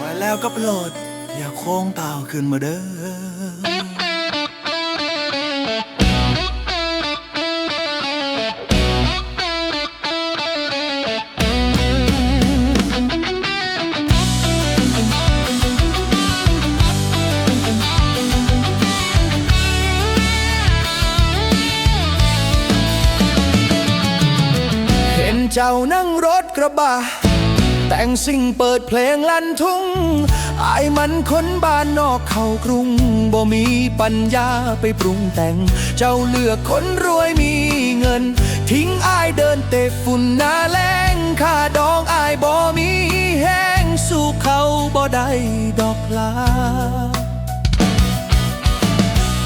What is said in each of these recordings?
มาแล้วก็โปรดอย่าโค้งตาวขึ้นมาเด้อ เจ้านั่งรถกระบะ แต่งสิ่งเปิดเพลงลั่นทุ่งอายมันคนบ้านนอกเข้ากรุงบ่มีปัญญาไปปรุงแต่ง เจ้าเลือกคนรวยมีเงิน ทิ้งอายเดินเตะฝุ่นหน้าแรงค่าดองอายบ่มีแห้งสู้เขาบ่ได้ดอกลา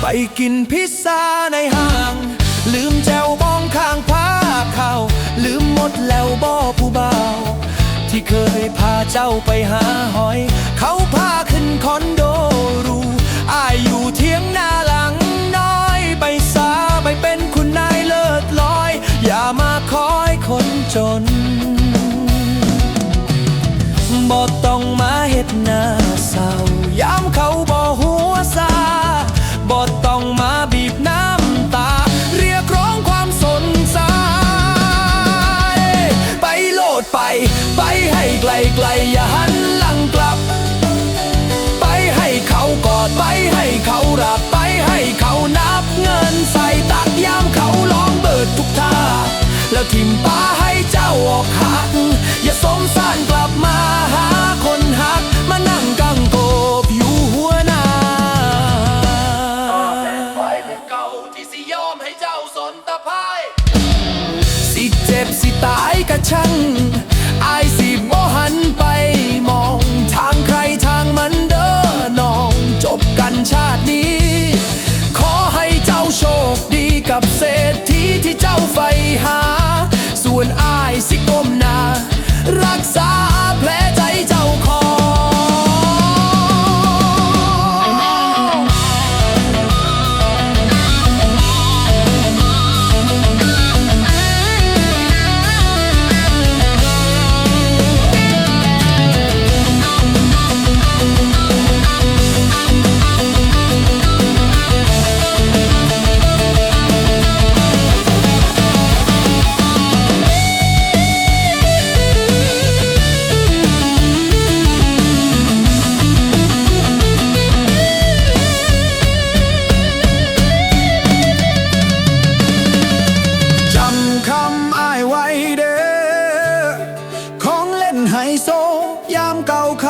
ไปกินพิซซ่าในห้าง ลืม บ่ผู้บ่าวที่เคยพาเจ้าไปหาหอย เขาพาขึ้นคอนโดรูอายอยู่เทียงหน้าหลังน้อยไปสาไปเป็นคุณนายเลิศลอย อย่ามาคอยคนจนบ่ต้องมาเห็ดหน้า ทุกท่า แล้วทิมป้าให้เจ้าออกหัก อย่าสมสารกลับมาหาคนหัก มานั่งกังโกบอยู่หัวหน้าเก่าที่สิยอมให้เจ้าสนตะไคร้สิเจ็บสิตายกะช่าง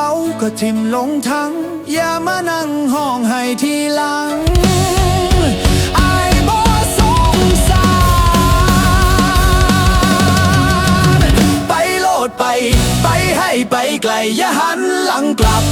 เก่าเขาก็ทิมลงทั้ง อย่ามานั่งห้องให้ทีหลังอายบ่สงสารไปโลดไป ไปให้ไปไกล อย่าหันหลังกลับ